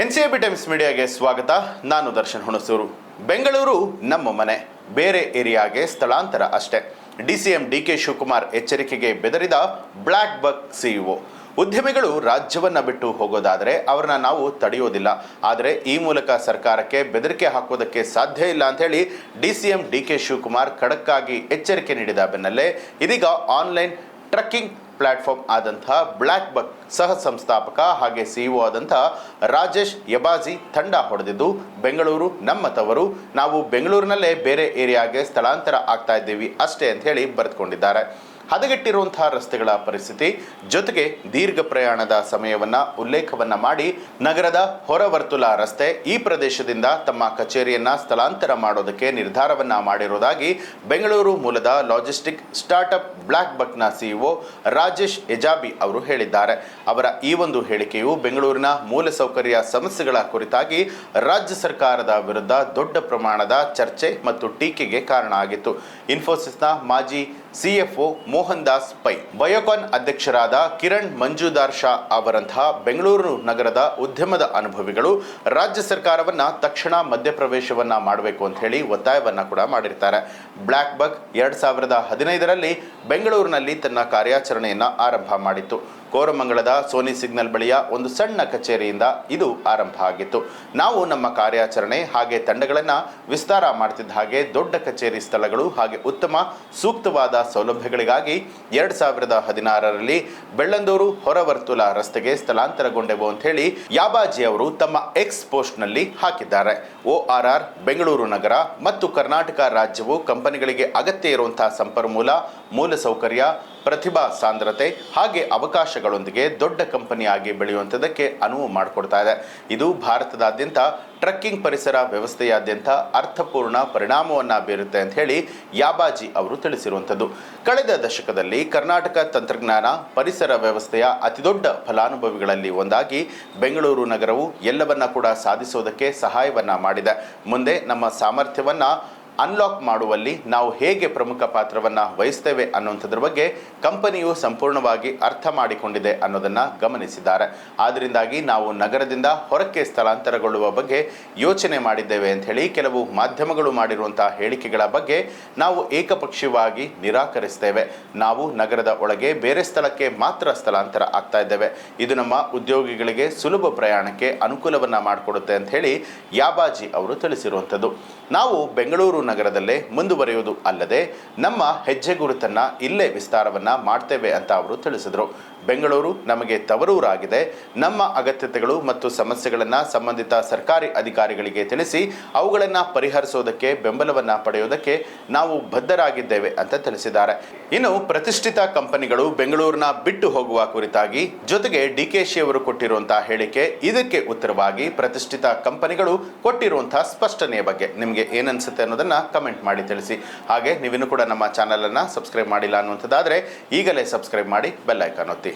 N C B Times ಮೀಡಿಯಾಗೆ ಸ್ವಾಗತ. ನಾನು ದರ್ಶನ್ ಹುಣಸೂರು. ಬೆಂಗಳೂರು ನಮ್ಮ ಮನೆ. ಬೇರೆ ಏರಿಯಾಗೆ ಸ್ಥಳಾಂತರ ಅಷ್ಟೇ. ಎಂ ಡಿ ಕೆ ಶಿವಕುಮಾರ್ ಎಚ್ಚರಿಕೆಗೆ ಬೆದರಿದ ಬ್ಲ್ಯಾಕ್ ಬಕ್ ಸಿಇಒ. ಉದ್ಯಮಿಗಳು ರಾಜ್ಯವನ್ನ ಬಿಟ್ಟು ಹೋಗೋದಾದರೆ ಅವರನ್ನ ನಾವು ತಡೆಯೋದಿಲ್ಲ. ಆದರೆ ಈ ಮೂಲಕ ಸರ್ಕಾರಕ್ಕೆ ಬೆದರಿಕೆ ಹಾಕೋದಕ್ಕೆ ಸಾಧ್ಯ ಇಲ್ಲ ಅಂತ ಹೇಳಿ ಎಂ ಡಿ ಕೆ ಶಿವಕುಮಾರ್ ಖಡಕ್ಕಾಗಿ ಎಚ್ಚರಿಕೆ ನೀಡಿದ ಬೆನ್ನಲ್ಲೇ ಇದೀಗ ಆನ್ಲೈನ್ ಟ್ರಕ್ಕಿಂಗ್ ಪ್ಲಾಟ್ಫಾರ್ಮ್ ಆದಂತಹ ಬ್ಲ್ಯಾಕ್ ಬಕ್ ಸಹ ಸಂಸ್ಥಾಪಕ ಹಾಗೆ ಸಿಇಒ ಆದಂತಹ ರಾಜೇಶ್ ಯಬಾಜಿ ತಂಡ ಹೊಡೆದಿದ್ದು, ಬೆಂಗಳೂರು ನಮ್ಮ ತವರು ನಾವು ಬೆಂಗಳೂರಿನಲ್ಲೇ ಬೇರೆ ಏರಿಯಾಗೆ ಸ್ಥಳಾಂತರ ಆಗ್ತಾ ಇದ್ದೀವಿ ಅಷ್ಟೇ ಅಂತ ಹೇಳಿ ಬರೆದುಕೊಂಡಿದ್ದಾರೆ. ಹದಗೆಟ್ಟಿರುವಂತಹ ರಸ್ತೆಗಳ ಪರಿಸ್ಥಿತಿ, ಜೊತೆಗೆ ದೀರ್ಘ ಪ್ರಯಾಣದ ಸಮಯವನ್ನ, ಉಲ್ಲೇಖವನ್ನ ಮಾಡಿ ನಗರದ ಹೊರವರ್ತುಲ ರಸ್ತೆ ಈ ಪ್ರದೇಶದಿಂದ ತಮ್ಮ ಕಚೇರಿಯನ್ನ ಸ್ಥಳಾಂತರ ಮಾಡೋದಕ್ಕೆ ನಿರ್ಧಾರವನ್ನ ಮಾಡಿರುವುದಾಗಿ ಬೆಂಗಳೂರು ಮೂಲದ ಲಾಜಿಸ್ಟಿಕ್ ಸ್ಟಾರ್ಟ್ಅಪ್ ಬ್ಲಾಕ್ ಬಕ್ನ ಸಿಇಒ ರಾಜೇಶ್ ಎಜಾಬಿ ಅವರು ಹೇಳಿದ್ದಾರೆ. ಅವರ ಈ ಒಂದು ಹೇಳಿಕೆಯು ಬೆಂಗಳೂರಿನ ಮೂಲಸೌಕರ್ಯ ಸಮಸ್ಯೆಗಳ ಕುರಿತಾಗಿ ರಾಜ್ಯ ಸರ್ಕಾರದ ವಿರುದ್ಧ ದೊಡ್ಡ ಪ್ರಮಾಣದ ಚರ್ಚೆ ಮತ್ತು ಟೀಕೆಗೆ ಕಾರಣ ಆಗಿತ್ತು. ಇನ್ಫೋಸಿಸ್ನ ಮಾಜಿ ಸಿಎಫ್ಒ ಮೋಹನ್ ದಾಸ್ ಪೈ. ಬಯೋಕಾನ್ ಅಧ್ಯಕ್ಷರಾದ ಕಿರಣ್ ಮಂಜುದಾರ್ ಶಾ ಅವರಂತಹ ಬೆಂಗಳೂರು ನಗರದ ಉದ್ಯಮದ ಅನುಭವಿಗಳು ರಾಜ್ಯ ಸರ್ಕಾರವನ್ನ ತಕ್ಷಣ ಮಧ್ಯಪ್ರವೇಶವನ್ನ ಮಾಡಬೇಕು ಅಂತ ಹೇಳಿ ಒತ್ತಾಯವನ್ನ ಕೂಡ ಮಾಡಿರ್ತಾರೆ. ಬ್ಲ್ಯಾಕ್ ಬಗ್ ಎರಡ್ ಸಾವಿರದ ಹದಿನೈದರಲ್ಲಿ ಬೆಂಗಳೂರಿನಲ್ಲಿ ತನ್ನ ಕಾರ್ಯಾಚರಣೆಯನ್ನ ಆರಂಭ ಮಾಡಿತ್ತು. ಕೋರಮಂಗಲದ ಸೋನಿ ಸಿಗ್ನಲ್ ಬಳಿಯ ಒಂದು ಸಣ್ಣ ಕಚೇರಿಯಿಂದ ಇದು ಆರಂಭ ಆಗಿತ್ತು. ನಾವು ನಮ್ಮ ಕಾರ್ಯಾಚರಣೆ ಹಾಗೆ ತಂಡಗಳನ್ನು ವಿಸ್ತಾರ ಮಾಡ್ತಿದ್ದ ಹಾಗೆ ದೊಡ್ಡ ಕಚೇರಿ ಸ್ಥಳಗಳು ಹಾಗೆ ಉತ್ತಮ ಸೂಕ್ತವಾದ ಸೌಲಭ್ಯಗಳಿಗಾಗಿ ಎರಡು ಸಾವಿರದ ಹದಿನಾರರಲ್ಲಿ ಬೆಳ್ಳಂದೂರು ಹೊರವರ್ತುಲ ರಸ್ತೆಗೆ ಸ್ಥಳಾಂತರಗೊಂಡೆವು ಅಂತ ಹೇಳಿ ಯಾಬಾಜಿ ಅವರು ತಮ್ಮ ಎಕ್ಸ್ ಪೋಸ್ಟ್ನಲ್ಲಿ ಹಾಕಿದ್ದಾರೆ. ಒ ಆರ್ ಆರ್, ಬೆಂಗಳೂರು ನಗರ ಮತ್ತು ಕರ್ನಾಟಕ ರಾಜ್ಯವು ಕಂಪನಿಗಳಿಗೆ ಅಗತ್ಯ ಇರುವಂತಹ ಸಂಪನ್ಮೂಲ, ಮೂಲಸೌಕರ್ಯ ಪ್ರತಿಭಾ ಸಾಂದ್ರತೆ ಹಾಗೆ ಅವಕಾಶಗಳೊಂದಿಗೆ ದೊಡ್ಡ ಕಂಪನಿಯಾಗಿ ಬೆಳೆಯುವಂಥದ್ದಕ್ಕೆ ಅನುವು ಮಾಡಿಕೊಡ್ತಾ ಇದೆ. ಇದು ಭಾರತದಾದ್ಯಂತ ಟ್ರಕ್ಕಿಂಗ್ ಪರಿಸರ ವ್ಯವಸ್ಥೆಯಾದ್ಯಂತ ಅರ್ಥಪೂರ್ಣ ಪರಿಣಾಮವನ್ನು ಬೀರುತ್ತೆ ಅಂತ ಹೇಳಿ ಯಾಬಾಜಿ ಅವರು ತಿಳಿಸಿರುವಂಥದ್ದು. ಕಳೆದ ದಶಕದಲ್ಲಿ ಕರ್ನಾಟಕ ತಂತ್ರಜ್ಞಾನ ಪರಿಸರ ವ್ಯವಸ್ಥೆಯ ಅತಿದೊಡ್ಡ ಫಲಾನುಭವಿಗಳಲ್ಲಿ ಒಂದಾಗಿ ಬೆಂಗಳೂರು ನಗರವು ಎಲ್ಲವನ್ನ ಕೂಡ ಸಾಧಿಸೋದಕ್ಕೆ ಸಹಾಯವನ್ನ ಮಾಡಿದೆ. ಮುಂದೆ ನಮ್ಮ ಸಾಮರ್ಥ್ಯವನ್ನ ಅನ್ಲಾಕ್ ಮಾಡುವಲ್ಲಿ ನಾವು ಹೇಗೆ ಪ್ರಮುಖ ಪಾತ್ರವನ್ನು ವಹಿಸ್ತೇವೆ ಅನ್ನುವಂಥದ್ರ ಬಗ್ಗೆ ಕಂಪನಿಯು ಸಂಪೂರ್ಣವಾಗಿ ಅರ್ಥ ಮಾಡಿಕೊಂಡಿದೆ ಅನ್ನೋದನ್ನು ಗಮನಿಸಿದ್ದಾರೆ. ಆದ್ದರಿಂದಾಗಿ ನಾವು ನಗರದಿಂದ ಹೊರಕ್ಕೆ ಸ್ಥಳಾಂತರಗೊಳ್ಳುವ ಬಗ್ಗೆ ಯೋಚನೆ ಮಾಡಿದ್ದೇವೆ ಅಂತ ಹೇಳಿ ಕೆಲವು ಮಾಧ್ಯಮಗಳು ಮಾಡಿರುವಂತಹ ಹೇಳಿಕೆಗಳ ಬಗ್ಗೆ ನಾವು ಏಕಪಕ್ಷೀಯವಾಗಿ ನಿರಾಕರಿಸ್ತೇವೆ. ನಾವು ನಗರದ ಒಳಗೆ ಬೇರೆ ಸ್ಥಳಕ್ಕೆ ಮಾತ್ರ ಸ್ಥಳಾಂತರ ಆಗ್ತಾ ಇದ್ದೇವೆ. ಇದು ನಮ್ಮ ಉದ್ಯೋಗಿಗಳಿಗೆ ಸುಲಭ ಪ್ರಯಾಣಕ್ಕೆ ಅನುಕೂಲವನ್ನು ಮಾಡಿಕೊಡುತ್ತೆ ಅಂತ ಹೇಳಿ ಯಾಬಾಜಿ ಅವರು ತಿಳಿಸಿರುವಂಥದ್ದು. ನಾವು ಬೆಂಗಳೂರು ನಗರದಲ್ಲೇ ಮುಂದುವರಿಯುವುದು ಅಲ್ಲದೆ ನಮ್ಮ ಹೆಜ್ಜೆ ಗುರುತನ್ನ ಇಲ್ಲೇ ವಿಸ್ತಾರವನ್ನ ಮಾಡ್ತೇವೆ ಅಂತ ಅವರು ತಿಳಿಸಿದರು. ಬೆಂಗಳೂರು ನಮಗೆ ತವರೂರಾಗಿದೆ. ನಮ್ಮ ಅಗತ್ಯತೆಗಳು ಮತ್ತು ಸಮಸ್ಯೆಗಳನ್ನು ಸಂಬಂಧಿತ ಸರ್ಕಾರಿ ಅಧಿಕಾರಿಗಳಿಗೆ ತಿಳಿಸಿ ಅವುಗಳನ್ನು ಪರಿಹರಿಸೋದಕ್ಕೆ, ಬೆಂಬಲವನ್ನ ಪಡೆಯೋದಕ್ಕೆ ನಾವು ಬದ್ಧರಾಗಿದ್ದೇವೆ ಅಂತ ತಿಳಿಸಿದ್ದಾರೆ. ಇನ್ನು ಪ್ರತಿಷ್ಠಿತ ಕಂಪನಿಗಳು ಬೆಂಗಳೂರಿನ ಬಿಟ್ಟು ಹೋಗುವ ಕುರಿತಾಗಿ ಜೊತೆಗೆ ಡಿಕೆಶಿ ಅವರು ಕೊಟ್ಟಿರುವಂತಹ ಹೇಳಿಕೆ ಇದಕ್ಕೆ ಉತ್ತರವಾಗಿ ಪ್ರತಿಷ್ಠಿತ ಕಂಪನಿಗಳು ಕೊಟ್ಟಿರುವಂತಹ ಸ್ಪಷ್ಟನೆಯ ಬಗ್ಗೆ. ನಿಮಗೆ ಏನನ್ಸುತ್ತೆ ಅನ್ನೋದನ್ನ ಕಮೆಂಟ್ ಮಾಡಿ ತಿಳಿಸಿ. ಹಾಗೆ ನೀವಿನ್ನೂ ಕೂಡ ನಮ್ಮ ಚಾನಲನ್ನು ಸಬ್ಸ್ಕ್ರೈಬ್ ಮಾಡಿಲ್ಲ ಅನ್ನುವಂಥದ್ದಾದರೆ ಈಗಲೇ ಸಬ್ಸ್ಕ್ರೈಬ್ ಮಾಡಿ ಬೆಲ್ ಐಕಾನ್ ಒತ್ತಿ.